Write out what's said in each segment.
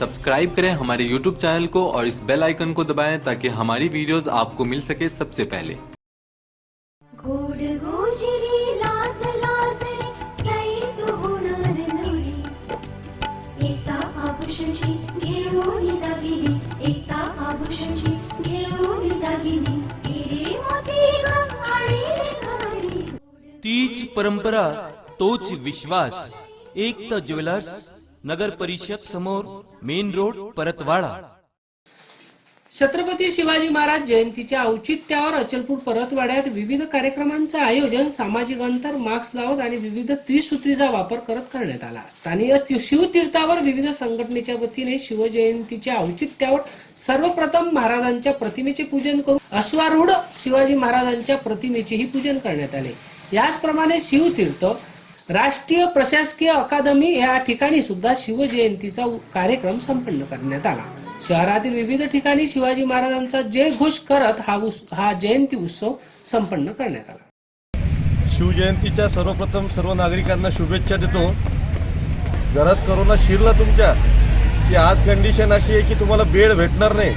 Subscribe करें हमारे YouTube channel को और इस बेल आइकन को दबाएँ ताकि हमारी वीडियोस आपको मिल सके सबसे पहले। तीच परंपरा तोच विश्वास एकता ज्वेलर्स नगर परिषद समोर मेन रोड परतवाडा. छत्रपती शिवाजी महाराज जयंतीच्या औचित्यावर अचलपूर परतवाड्यात विविध कार्यक्रमांचं आयोजन सामाजिक अंतर मास्क लावत आणि विविध त्रिसूत्रीचा वापर करत करण्यात आला. स्थानीय शिवतीर्थावर विविध संघटनेच्या वतीने शिवजयंतीच्या औचित्यावर सर्वप्रथम महाराजांच्या प्रतिमेचे पूजन करून अश्वारूढ शिवाजी महाराजांच्या प्रतिमेचेही पूजन करण्यात आले. याचप्रमाणे शिवतीर्थ राष्ट्रीय प्रशासकीय अकादमी या ठिकाणी सुद्धा शिवजयंतीचा कार्यक्रम संपन्न करण्यात आला. शहरातील विविध ठिकाणी शिवाजी महाराजांचा जय घोष करत हा उस- हा जयंती उत्सव संपन्न करण्यात आला. शिवजयंतीच्या सर्वप्रथम सर्व नागरिकांना शुभेच्छा देतो. घरात करोना शिरला तुमच्या की आज कंडिशन अशी आहे की तुम्हाला बेड भेटणार नाही.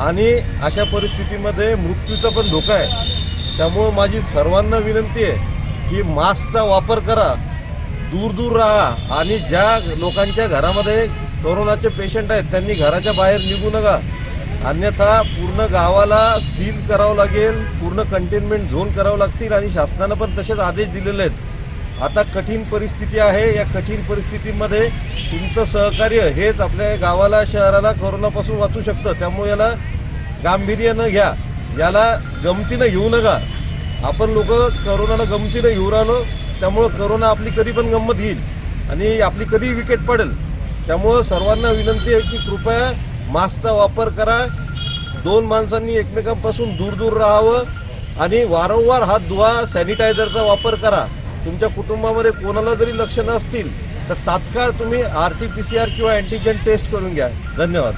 आणि अशा परिस्थितीमध्ये मृत्यूचा पण धोका आहे. त्यामुळं माझी सर्वांना विनंती आहे की मास्कचा वापर करा दूर दूर राहा. आणि ज्या लोकांच्या घरामध्ये कोरोनाचे पेशंट आहेत त्यांनी घराच्या बाहेर निघू नका. अन्यथा पूर्ण गावाला सील करावं लागेल पूर्ण कंटेनमेंट झोन करावं लागतील आणि शासनानं पण तसेच आदेश दिलेले आहेत. आता कठीण परिस्थिती आहे. या कठीण परिस्थितीमध्ये तुमचं सहकार्य हेच आपल्या गावाला शहराला कोरोनापासून वाचू शकतं. त्यामुळे याला गांभीर्यानं घ्या. याला गमतीनं घेऊ नका. आपण लोक करोनाला गमतीनं घेऊन राहिलो त्यामुळं करोना आपली कधी पण गंमत घेईल आणि आपली कधी विकेट पडेल त्यामुळं सर्वांना विनंती आहे की कृपया मास्कचा वापर करा. दोन माणसांनी एकमेकांपासून दूर दूर राहावं आणि वारंवार हात धुवा सॅनिटायझरचा वापर करा. तुमच्या कुटुंबामध्ये कोणाला जरी लक्षणं असतील तर तात्काळ तुम्ही R T P C R किंवा अँटीजन टेस्ट करून घ्या. धन्यवाद.